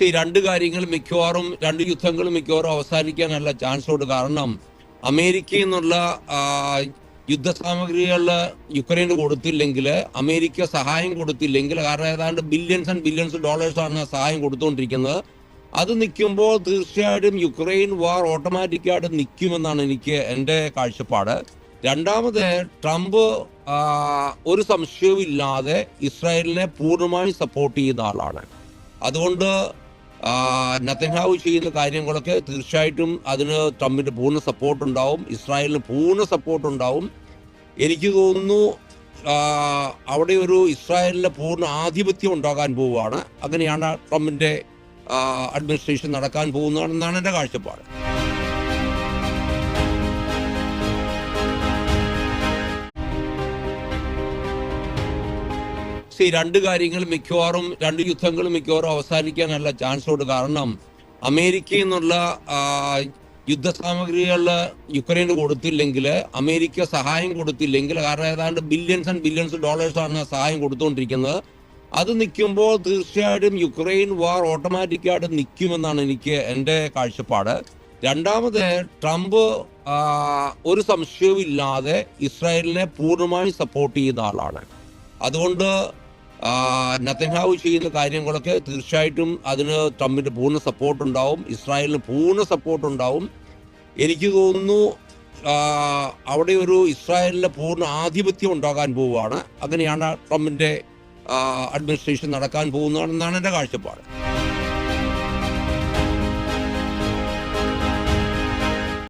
C രണ്ട് കാര്യങ്ങൾ മിക്കവാറും രണ്ട് യുദ്ധങ്ങൾ മിക്കവാറും അവസാനിക്കാനല്ല ചാൻസ് ഉണ്ട് കാരണം അമേരിക്കയിൽ നിന്നുള്ള യുദ്ധ സാമഗ്രികൾ യുക്രൈന് കൊടുത്തില്ലെങ്കിൽ അമേരിക്ക സഹായം കൊടുത്തില്ലെങ്കിൽ കാരണം ഏതാണ്ട് ബില്യൺസ് ആൻഡ് ബില്യൺസ് ഡോളേഴ്സ് ആണ് സഹായം കൊടുത്തുകൊണ്ടിരിക്കുന്നത് അത് നിൽക്കുമ്പോൾ തീർച്ചയായിട്ടും യുക്രൈൻ വാർ ഓട്ടോമാറ്റിക്കായിട്ട് നിൽക്കുമെന്നാണ് എനിക്ക് എന്റെ കാഴ്ചപ്പാട്. രണ്ടാമത് ട്രംപ് ഒരു സംശയവും ഇല്ലാതെ ഇസ്രായേലിനെ പൂർണമായും സപ്പോർട്ട് ചെയ്യുന്ന ആളാണ്. അതുകൊണ്ട് നത്തൻഹാവു ചെയ്യുന്ന കാര്യങ്ങളൊക്കെ തീർച്ചയായിട്ടും അതിന് ട്രംപിന്റെ പൂർണ സപ്പോർട്ട് ഉണ്ടാവും. ഇസ്രായേലിന് പൂർണ സപ്പോർട്ട് ഉണ്ടാവും. എനിക്ക് തോന്നുന്നു അവിടെ ഒരു ഇസ്രായേലിന്റെ പൂർണ ആധിപത്യം ഉണ്ടാകാൻ പോവുകയാണ്. അങ്ങനെയാണ് ട്രംപിന്റെ അഡ്മിനിസ്ട്രേഷൻ നടക്കാൻ പോകുന്നതെന്നാണ് എന്റെ കാഴ്ചപ്പാട്. സി രണ്ട് കാര്യങ്ങൾ മിക്കവാറും രണ്ട് യുദ്ധങ്ങൾ മിക്കവാറും അവസാനിക്കാനല്ല ചാൻസ് ഉണ്ട്. കാരണം അമേരിക്കയിൽ നിന്നുള്ള യുദ്ധ യുദ്ധസാമഗ്രികൾ യുക്രൈന് കൊടുത്തില്ലെങ്കിൽ അമേരിക്ക സഹായം കൊടുത്തില്ലെങ്കിൽ കാരണം ഏതാണ്ട് ബില്യൺസ് ആൻഡ് ബില്യൺസ് ഡോളേഴ്സ് ആണ് സഹായം കൊടുത്തുകൊണ്ടിരിക്കുന്നത് അത് നിൽക്കുമ്പോൾ തീർച്ചയായിട്ടും യുക്രൈൻ വാർ ഓട്ടോമാറ്റിക്കായിട്ട് നിൽക്കുമെന്നാണ് എനിക്ക് എന്റെ കാഴ്ചപ്പാട്. രണ്ടാമത് ട്രംപ് ഒരു സംശയവും ഇല്ലാതെ ഇസ്രായേലിനെ പൂർണമായും സപ്പോർട്ട് ചെയ്യുന്ന ആളാണ്. അതുകൊണ്ട് നത്തൻഹാവു ചെയ്യുന്ന കാര്യങ്ങളൊക്കെ തീർച്ചയായിട്ടും അതിന് ട്രംപിന്റെ പൂർണ സപ്പോർട്ട് ഉണ്ടാവും. ഇസ്രായേലിന് പൂർണ സപ്പോർട്ട് ഉണ്ടാവും. എനിക്ക് തോന്നുന്നു അവിടെ ഒരു ഇസ്രായേലിന്റെ പൂർണ ആധിപത്യം ഉണ്ടാകാൻ പോവുകയാണ്. അങ്ങനെയാണ് ട്രംപിന്റെ അഡ്മിനിസ്ട്രേഷൻ നടക്കാൻ പോകുന്നതെന്നാണ് എന്റെ കാഴ്ചപ്പാട്.